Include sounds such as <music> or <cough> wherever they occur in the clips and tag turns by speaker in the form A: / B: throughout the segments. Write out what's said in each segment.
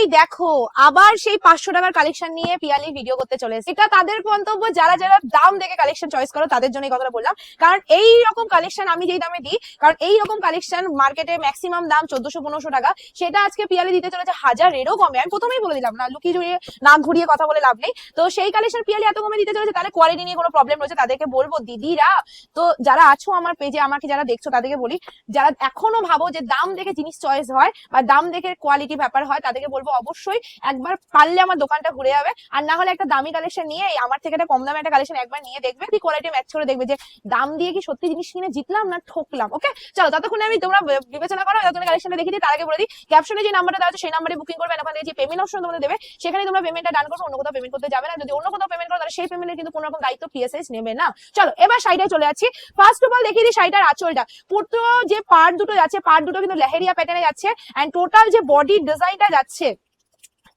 A: এই দেখো, আবার সেই পাঁচশো টাকার কালেকশন নিয়ে পিয়ালি ভিডিও করতে চলে এসেছে। এটা তাদের মন্তব্য যারা যারা দাম দেখে কালেকশন চয়েস করো, তাদের জন্য এই কথাটা বললাম। কারণ এই রকম কালেকশন আমি যেই দামে দিই, কারণ এই রকম কালেকশন মার্কেটে ম্যাক্সিমাম দাম চোদ্দশো, পনেরোশো টাকা, সেটা আজকে পিয়ালি দিতে চলেছে হাজারেরও কমে। আমি প্রথমেই বলে দিলাম, না লুকিয়ে ঝুড়িয়ে নাক ঘুরিয়ে কথা বলে লাভ নেই। তো সেই কালেকশন পিয়ালি এত কমে দিতে চলেছে, তাহলে কোয়ালিটি নিয়ে কোনো প্রবলেম রয়েছে, তাদেরকে বলব, দিদিরা, তো যারা আছো আমার পেজে আমাকে যারা দেখছ, তাদেরকে বলি, যারা এখনও ভাবো যে দাম দেখে জিনিস চয়েস হয়, বা দাম দেখে কোয়ালিটি ব্যাপার হয়, তাদেরকে বলব অবশ্যই। একবার পারলে আমার দোকানটা ঘুরে যাবে। আর না হলে একটা দামি কালেকশন নিয়ে আমার থেকে একটা কম দামে একটা কালেকশন একবার নিয়ে দেখবে। কি কোয়ালিটি ম্যাচ করে দেখবে যে দাম দিয়ে কি সত্যি জিনিস কিনে জিতলাম না ঠকলাম ওকে চলো, ততক্ষণে আমি তোমরা বিবেচনা করো ততক্ষণে কালেকশনটা দেখে তার আগে বলে দিই ক্যাপশনে যে নাম্বারটা দেওয়া সেই নাম্বারে বুকিং করবে ওখানে যে পেমেন্ট অপশন তোমাদের দেবে, সেখানে তোমরা পেমেন্টটা ডান করো অন্য কোথাও পেমেন্ট করতে যাবে না। যদি অন্য কোথাও পেমেন্ট করো, তাহলে সেই পেমেন্টের কিন্তু কোনো রকম দায়িত্ব পিএসএস নেবে না। চলো, এবার সাইডে চলে যাচ্ছি। ফার্স্ট অফ অল দেখিয়ে দিই শাড়িটার আঁচলটা। পুরো যে পার্ট দুটো যাচ্ছে পার্ট দুটো কিন্তু লেহেরিয়া প্যাটার্নে যাচ্ছে এন্ড টোটাল যে বডি ডিজাইনটা যাচ্ছে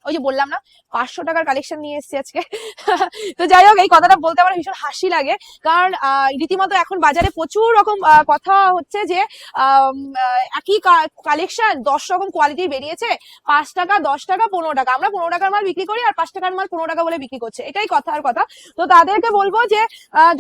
A: ওই যে বললাম না, পাঁচশো টাকার কালেকশন নিয়ে এসেছি আজকে। <laughs> তো যাই হোক, এই কথাটা বলতে আমার ভীষণ হাসি লাগে। কারণ রীতিমতো এখন বাজারে প্রচুর রকম কথা হচ্ছে যে একই কালেকশন দশ রকম কোয়ালিটি বেরিয়েছে। পাঁচ টাকা, দশ টাকা, পনেরো টাকা। আমরা পনেরো টাকার মাল বিক্রি করি আর পাঁচ টাকার মাল পনেরো টাকা বলে বিক্রি করছে। এটাই কথার কথা। তো তাদেরকে বলব যে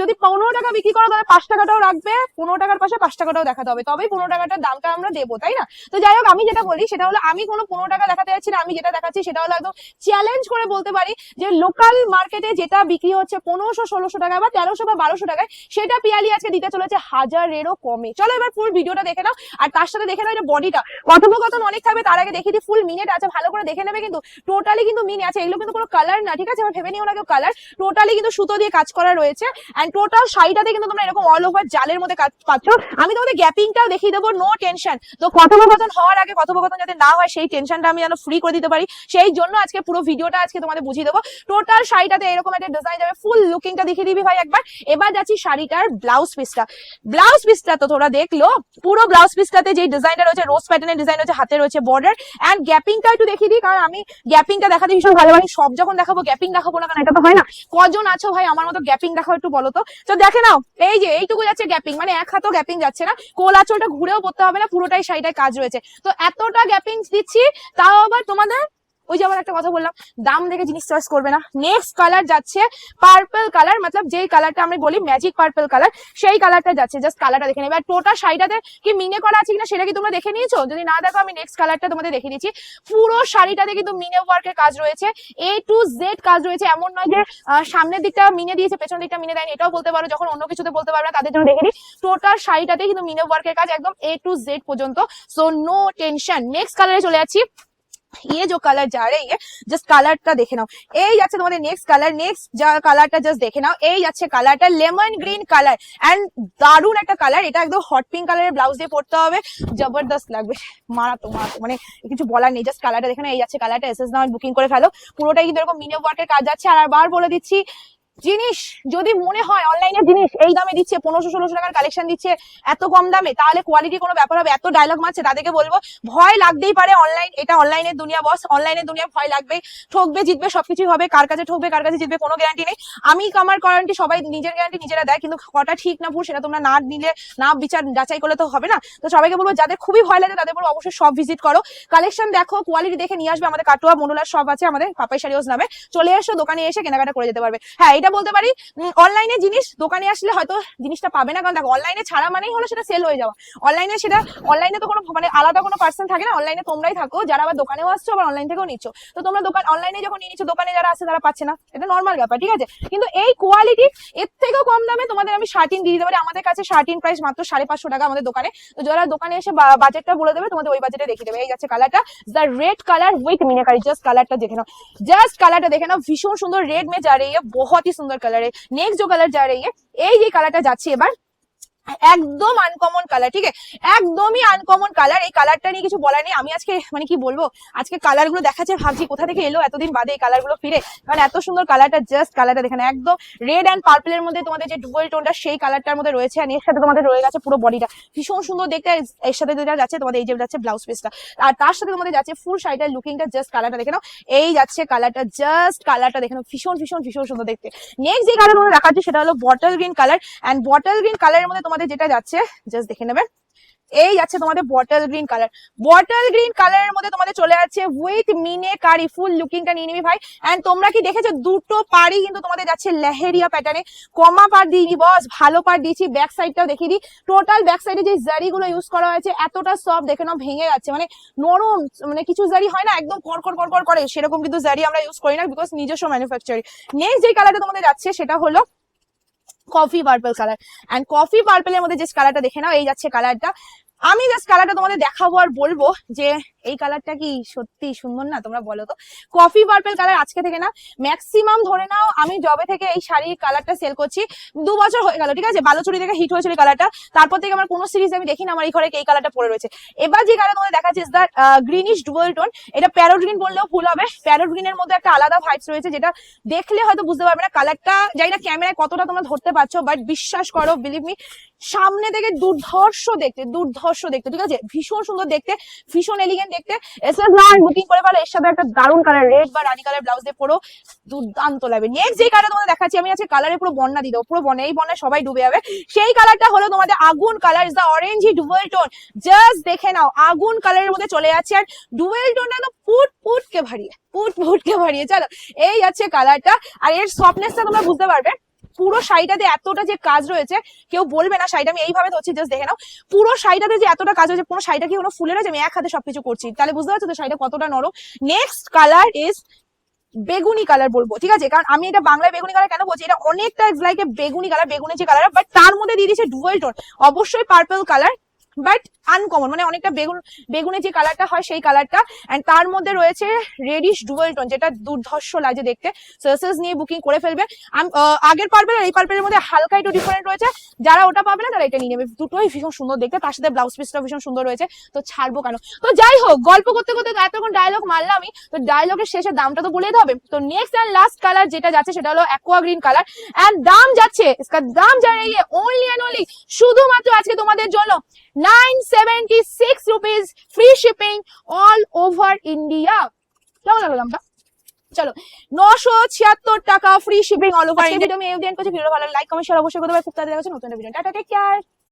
A: যদি পনেরো টাকা বিক্রি করো, তাহলে পাঁচ টাকাটাও রাখবে। পনেরো টাকার পাশে পাঁচ টাকাটাও দেখাতে হবে। তবেই পনেরো টাকাটার দামটা আমরা দেবো, তাই না? তো যাই হোক, আমি যেটা বলি, সেটা হলো আমি কোনো পনেরো টাকা দেখাতে যাচ্ছি না। আমি যেটা দেখাচ্ছি, সেটা হলো একদম চ্যালেঞ্জ করে বলতে পারি যে লোকাল মার্কেটে যেটা বিক্রি হচ্ছে পনেরোশো, ষোলোশো টাকা বা তেরোশো বা বারোশো টাকায়, সেটা পিয়ালি আজকে দিতে চলেছে হাজারেরও কমে। চলো এবার ফুল ভিডিওটা দেখে নাও, আর তার সাথে দেখে নাও এটা বডিটা কথোপকথন অনেক থাকবে, তার আগে দেখিয়ে দিই ফুল মিনিট আছে, ভালো করে দেখে নেবে কিন্তু টোটালি কিন্তু মিনি আছে, এগুলো কিন্তু কোনো কালার না, ঠিক আছে? আমার ভেবে নিও না কেউ কালার টোটালি কিন্তু সুতো দিয়ে কাজ করা রয়েছে এন্ড টোটাল শাড়িটাতে কিন্তু তোমরা এরকম অল ওভার জালের মধ্যে কাজ পাচ্ছ। আমি তোমাদের গ্যাপিংটাও দেখিয়ে দেবো নো টেনশন তো কথোপকথন হওয়ার আগে কথোপকথন যাতে না হয়, সেই টেনশনটা আমি যেন ফ্রি করে দিতে পারি। সেই জন্য আজকে পুরো ভিডিওটা আজকে তোমাদের বুঝিয়ে দেবো। টোটাল শাড়িটাতে এরকম একটা ডিজাইন যাবে ফুল লুকিংটা দেখিয়ে দিবি ভাই একবার। এবার যাচ্ছি শাড়িটার ব্লাউজ পিসটা ব্লাউজ পিসটা তো তোরা দেখল, পুরো ব্লাউজ পিসটাতে যে ডিজাইনটা রয়েছে রোজ প্যাটার্নের ডিজাইন রয়েছে, হাতে রয়েছে বর্ডার এন্ড গ্যাপিংটা একটু দেখিয়ে দিই, কারণ আমি গ্যাপিংটা দেখাতে ভীষণ ভালোবাসি। সব যখন দেখাবো গ্যাপিং দেখাবো না কারণ এটা তো হয় না। কজন আছো ভাই আমার মতো গ্যাপিং দেখাও একটু বলো তো? তো দেখে নাও, এই যে এইটুকু যাচ্ছে গ্যাপিং মানে এক হাতও গ্যাপিং যাচ্ছে না। কোল আঁচলটা ঘুরেও পড়তে হবে না, পুরোটাই শাড়িটায় কাজ রয়েছে। তো এতটা গ্যাপিং দিচ্ছি, তাও আবার তোমাদের ওই যে আবার একটা কথা বললাম, দাম দেখে জিনিস চয়েস করবে না। নেক্সট কালার যাচ্ছে পার্পল কালার মতলব যেই কালারটা আমি বলি ম্যাজিক পার্পল কালার সেই কালারটা যাচ্ছে। জাস্ট কালারটা দেখে নেবে। আর টোটাল শাড়িটাতে কি মিনে করা আছে কিনা সেটা কি তোমরা দেখে নিয়েছো? যদি না দেখো, আমি নেক্সট কালারটা তোমাদের দেখে দিচ্ছি। পুরো শাড়িটাতে কিন্তু মিনে ওয়ার্কের কাজ রয়েছে। এ টু জেড কাজ রয়েছে। এমন নয় যে সামনের দিকটা মিনে দিয়েছে, পেছনের দিকটা মিনে দেয়নি। এটাও বলতে পারো, যখন অন্য কিছুতে বলতে পারবে না, তাদের জন্য দেখে দিই টোটাল শাড়িটাতে কিন্তু মিনে ওয়ার্কের কাজ একদম এ টু জেড পর্যন্ত। সো নো টেনশন নেক্সট কালারে চলে যাচ্ছি। <laughs> ये जो कलर जा रही है জাস্ট কালারটা দেখে নাও এই যাচ্ছে তোমাদের নেক্সট কালার নেক্সট যা কালারটা জাস্ট দেখে নাও এই যাচ্ছে কালারটা লেমন গ্রিন কালার এন্ড দারুন একটা কালার এটা একদম হট পিঙ্ক কালারের ব্লাউজ দিয়ে পড়তে হবে জবরদস্ত লাগবে মারাতো মারাতো মানে কিছু বলার নেই জাস্ট কালারটা দেখে নাও এই যাচ্ছে কালারটা এসএস নাও বুকিং করে ফেলো পুরোটাই কিন্তু এরকম মিনে ওয়ার্কের কাজ যাচ্ছে আর আবার বলে দিচ্ছি জিনিস যদি মনে হয় অনলাইনে জিনিস, এই দামে দিচ্ছে, পনেরোশো, ষোলোশো টাকার কালেকশন দিচ্ছে, এত কম দামে, তাহলে কোয়ালিটি কোনো ব্যাপার হবে, এত ডায়লগ মারছে, তাদেরকে বলব, ভয় লাগতেই পারে অনলাইন এটা অনলাইনের দুনিয়া বস অনলাইনের দুনিয়া ভয় লাগবে, ঠকবে, জিতবে, সবকিছুই হবে, কার কাছে ঠকবে, কার কাছে জিতবে, কোনো গ্যারান্টি নেই। আমি আমার গ্যারান্টি সবাই নিজের গ্যারান্টি নিজেরা দেয়, কিন্তু কটা ঠিক না ভুল সেটা তোমরা না নিলে, না বিচার, যাচাই করলে তো হবে না। তো সবাইকে বলব, যাদের খুবই ভয় লাগে, তাদের বলব, অবশ্যই সব ভিজিট করো। কালেকশন দেখো কোয়ালিটি দেখে নিয়ে আসবে, আমাদের কাটোয়া মন্ডলার সব আছে, আমাদের পাপাই শাড়িওস নামে। চলে এসো, দোকানে এসে কেনাকাটা করে যেতে পারবে। হ্যাঁ এটা বলতে পারি অনলাইনে জিনিস দোকানে আসলে হয়তো জিনিসটা পাবে না। কারণ দেখো অনলাইনে ছাড়া মানেই হলো সেটা সেল হয়ে যাওয়া। অনলাইনে সেটা অনলাইনে তো কোনো মানে আলাদা কোনো পার্সন থাকে না। অনলাইনে তোমরাই থাকো, যারা আবার দোকানেও আসছো, আবার অনলাইন থেকেও নিচ্ছ। তো তোমরা দোকান অনলাইনে যখন নিয়ে নিচ্ছ, দোকানে যারা আছে তারা পাচ্ছে না। এটা নর্মাল ব্যাপার, ঠিক আছে? কিন্তু এই কোয়ালিটি এর থেকেও কম দামে তোমাদের আমি শার্টিন দিয়ে দিতে পারি। আমাদের কাছে শার্টিন প্রাইস মাত্র সাড়ে পাঁচশো টাকা আমাদের দোকানে। তো যারা দোকানে এসে বাজেটটা বলে দেবে, তোমাদের ওই বাজেটে দেখিয়ে দেবে। এই যাচ্ছে কালারটা the red colour with meenakari just কালারটা দেখে নাও। জাস্ট কালারটা দেখে নাও। ভীষণ সুন্দর রেড মে যা রে বহুত सुंदर कलर है नेक्स्ट जो कलर जा रही है ए ये कलर का जा একদম আনকমন কালার ঠিক আছে? একদমই আনকমন কালার এই কালারটা নিয়ে কিছু বলার নেই। আমি আজকে মানে কি বলব? আজকে কালারগুলো দেখাচ্ছে, ভাবছি কোথা থেকে এলো, এতদিন বাদে এই কালারগুলো ফিরে। কারণ এত সুন্দর কালারটা জাস্ট কালারটা দেখেন একদম রেড অ্যান্ড পার্পলের মধ্যে তোমাদের যে ডুয়েল টোনটা সেই কালারটার মধ্যে রয়েছে। আর এর সাথে তোমাদের রয়ে গেছে পুরো বডিটা ভীষণ সুন্দর দেখতে এর সাথে যেটা যাচ্ছে, তোমাদের এই যে যাচ্ছে ব্লাউজ পিসটা আর তার সাথে তোমাদের যাচ্ছে ফুল শাড়িটার লুকিংটা জাস্ট কালারটা দেখে নাও। এই যাচ্ছে কালারটা জাস্ট কালারটা দেখে নাও। ভীষণ ভীষণ ভীষণ সুন্দর দেখতে। নেক্সট যে কালার তোমাদের দেখাচ্ছি, সেটা হলো bottle green colour and bottle green কালারের মধ্যে তোমাদের যেটা যাচ্ছে জাস্ট দেখে নেবে। এই যাচ্ছে তোমাদের bottle green colour bottle green কালারের মধ্যে তোমাদের চলে যাচ্ছে উইথ মিনে কারি ফুল লুকিংটা নিয়ে নিবি ভাই। এন্ড তোমরা কি দেখেছ? দুটো পাড়ি কিন্তু তোমাদের যাচ্ছে লেহেরিয়া প্যাটার্নে কমা পার দিইনি বস ভালো পার দিয়েছি ব্যাক সাইডটাও দেখিয়ে দিই। টোটাল ব্যাক সাইডে যে জারি গুলো ইউজ করা হয়েছে, এতটা সফট দেখে নাও, ভেঙে যাচ্ছে। মানে নরম মানে কিছু জারি হয় না, একদম কড়কড় কড়কড় করে। সেরকম কিন্তু জারি আমরা ইউজ করি না বিকজ নিজস্ব ম্যানুফ্যাকচারিং নেক্সট যে কালারটা তোমাদের যাচ্ছে, সেটা হলো coffee purple colour and coffee পার্পলের মধ্যে যে কালারটা দেখে নাও এই যাচ্ছে কালারটা আমি জাস্ট কালারটা তোমাদের দেখাবো আর বলব যে এই কালারটা কি সত্যি সুন্দর না, তোমরা বলো তো। কফি পার্পল কালার আজকে থেকে না ম্যাক্সিমাম ধরে নাও আমি জবে থেকে এই শাড়ির কালারটা সেল করছি। দু বছর হয়ে গেল, ঠিক আছে? বালুচুরি থেকে হিট হয়েছিল কালারটা তারপর থেকে আমার কোনো সিরিজ আমি দেখি না আমার এই ঘরে এই কালারটা পড়ে রয়েছে। এবার যে কালার তোমাদের দেখাচ্ছি দ্য গ্রিনিশ ডুয়েল টোন এটা প্যারোট গ্রিন বললেও ভুল হবে। প্যারোট গ্রিনের মধ্যে একটা আলাদা ভাইবস রয়েছে যেটা দেখলে হয়তো বুঝতে পারবে না। কালারটা জানি না ক্যামেরায় কতটা তোমরা ধরতে পারছ বাট বিশ্বাস করো বিলিভ মি সামনে থেকে দুর্ধর্ষ দেখতে দুর্ধর্ষ দেখতে, ঠিক আছে? ভীষণ সুন্দর দেখতে, ভীষণ এলিগেন্ট দেখতে। এসএস লাইন বুকিং করে ফেলো, এর সাথে একটা দারুণ কালার রেড বা রানী কালার ব্লাউজ দিয়ে পরো। দুর্দান্ত লাগবে। নেক্সট যে কালার তোমাদের দেখাচ্ছি, আমি আজকে কালারে পুরো বন্যা দিয়ে দেবো, পুরো বন্যা, এই বন্যায় সবাই ডুবে যাবে। সেই কালারটা হলো তোমাদের আগুন colour is the orange dual tone just দেখে নাও, আগুন কালারের মধ্যে চলে যাচ্ছে, আর ডুয়েল টোনটা তো পুট পুট কে ভারিয়ে, পুট পুট কে ভারিয়ে, চলো। এই যাচ্ছে কালারটা আর এর সফটনেসটা তোমরা বুঝতে পারবে। পুরো শাড়িটাতে এতটা যে কাজ রয়েছে, কেউ বলবে না শাড়িটা আমি এইভাবে ধরছি জাস্ট দেখে নাও। পুরো শাড়িটাতে যে এতটা কাজ হয়েছে পুরো শাড়িটা কি কোনো ফুলের রয়েছে আমি এক হাতে সবকিছু করছি। তাহলে বুঝতে পারছ তো শাড়িটা কতটা নরম? নেক্সট কালার ইজ বেগুনি কালার বলব, ঠিক আছে? কারণ আমি এটা বাংলায় বেগুনি কালার কেন বলছি? এটা অনেকটা লাইক বেগুনি কালার বেগুনি যে কালার বাট তার মধ্যে দিয়ে দিয়েছে ডুয়েল টোন অবশ্যই পার্পল কালার বাট আনকমন মানে অনেকটা বেগুন, বেগুনে যে কালারটা হয় সেই কালারটা অ্যান্ড তার মধ্যে রয়েছে রেডিশ ডুয়েল টোন যেটা দুর্ধর্ষ লাগছে দেখতে। সার্সেস নিয়ে বুকিং করে ফেলবে। আগের পার্পেল আর এই পার্পেলের মধ্যে হালকা একটু ডিফারেন্ট রয়েছে। যারা ওটা পাবে না, তারা এটা নিয়ে নেবে। দুটোই ভীষণ সুন্দর দেখতে। তার সাথে ব্লাউজ পিসটা ভীষণ সুন্দর রয়েছে। তো ছাড়বো কেন? তো যাই হোক, গল্প করতে করতে এতক্ষণ ডায়লগ মারলাম আমি। তো ডায়লগের শেষে দামটা তো বলে দিতে হবে। তো নেক্সট অ্যান্ড লাস্ট কালার যেটা যাচ্ছে, সেটা হলো অ্যাকোয়া গ্রিন কালার অ্যান্ড দাম যাচ্ছে দাম যা রে অনলি অ্যান্ড ওনলি শুধুমাত্র আজকে তোমাদের জন্য। Nine seventy six rupees free shipping all over India কেমন লাগল দামটা? চলো নশো ছিয়াত্তর টাকা free shipping all over India তুমি এই দিন করছি। ভিডিও ভালো লাইক কমেন্ট শেয়ার অবশ্যই করতে পারবে খুব তাড়াতাড়ি নতুন ভিডিও টাটা টেক কেয়ার